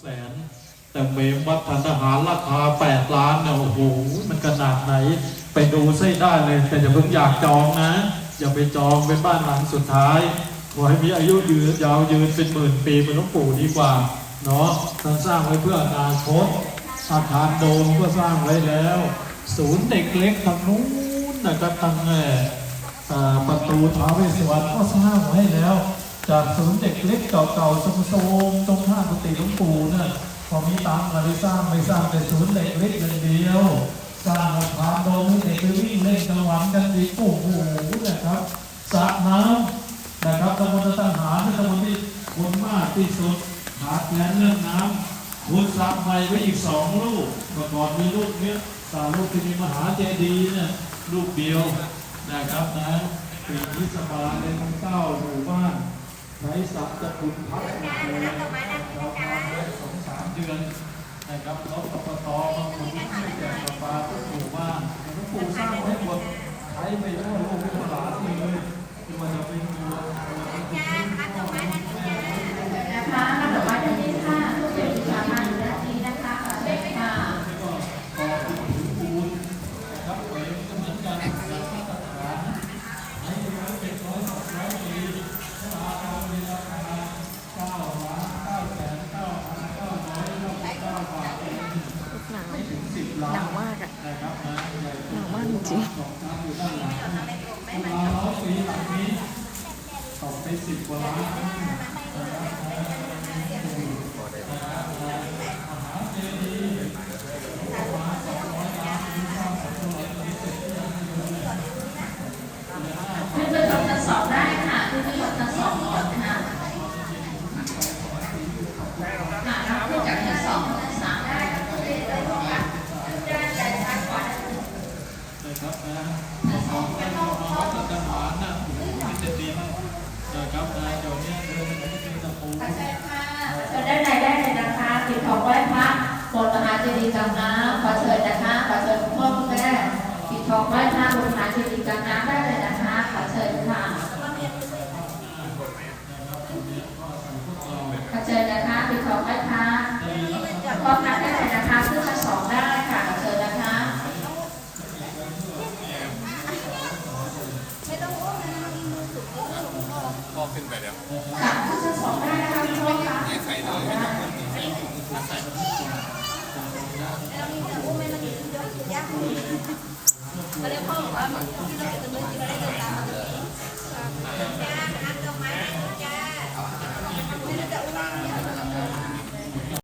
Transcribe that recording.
แสน แต่เมมวัดทันทหารราคาแปดล้านเนี่ยโอ้โหมันขนาดไหน ไปดูใส่ได้เลย แต่อย่าเพิ่งอยากจองนะ อย่าไปจองเป็นบ้านหลังสุดท้ายขอให้มีอายุยืนยาวยืนเป็นหมื่นปีเป็นหลวงปู่ดีกว่าเนาะท่านสร้างไว้เพื่ออนาคตอาคารโดมก็สร้างไว้แล้ว ศูนย์เด็กเล็กทางนู้นนะครับทางแอ่ประตูท้าวเวสสวรรณก็สร้างไว้แล้ว จากศูนย์เด็กเล็กเก่าๆโทรมๆตรงข้างกุฏิหลวงปู่เนี่ยพอมีตังค์อะไรสร้างไม่สร้างแต่ศูนย์เด็กเล็กอย่างเดียว สร้างอาคาโดมให้เด็กไปวิ่งเล่นกลางวันกันอีกโอ้โหนะครับสระน้ำนะครับตำบลทหารเป็นตำบลที่คนมากที่สุดขาดแคลนเรื่องน้ำคุณสร้างใหม่ไว้อีกสองลูกเมื่ก่อนมีลูกเนี้ยสาลูกที่มีมหาเจดีย์เนี่ยลูกเดียวนะครับนะปีที่สบายเลยทั้งเก้าหมู่บ้าน ริษัทจะคุณพัฒนาเลยเราทำได้สองสามเดือนนะครับแล้วตบางคนไม่แจกประปาทุกหมู่บ้านหลวงปู่สร้างไว้หมดใช้ไปทั่วโลกทั่วหลานเลยที่มันจะเป็นตัว นะคะดอกไม้ด้านนี้ค่ะทุกเด็กสามารถด้านนี้นะคะเด็กค่ะ ก็พอถึงปูนนะครับเองก็เหมือนกันอย่างมาตรฐานให้ร้อยเจ็ดร้อยสองร้อยปีถ้าอาการมีราคาเก้าล้านเก้าแสนเก้าพันเก้าร้อยเก้าสิบเก้าบาทเอง หนัง ไม่ หนังมากอะหนังมากจริงต่อไปสิบกว่าล้านนะครับมหาเจดีย์ประมาณสองร้อยล้านที่สร้างเสร็จเท่าไหร่ตอนนี้เสร็จหรือยังไม่รู้เนี่ย ขึ้นไปชมชั้นสองได้ค่ะขึ้นไปชมชั้นสองก่อนค่ะค่ะรับขึ้นจากชั้นสองชั้นสามได้ค่ะขึ้นได้เลยค่ะได้แต่ชั้นก่อน นะครับนะของท่านมหาวัดทหารนะโอ้โหนี่จะดีมากนะครับนะเดี๋ยวนี้เดินไปที่ตะปู ขอเชิญค่ะขอเชิญด้านในได้เลยนะคะปิดทองไหว้พระบนมหาเจ ดีย์กลางน้ำขอเชิญนะคะขอเชิญคุณพ่อคุณแม่ปิดทองไหว้พระบนมหาเจดีย์กลางน้ำได้เลยนะคะขอเชิญค่ะขอเชิญนะคะปิดทองไหว้พระพ่อพักได้เลยนะคะขึ้นมาสองได้ค่ะขอเชิญนะคะพอขึ้นไปแล้วค่ะขึ้นมาสองได้ เขาเรียกพ่อบอกว่าที่เราเป็นตำรวจที่เราได้เดินตามมา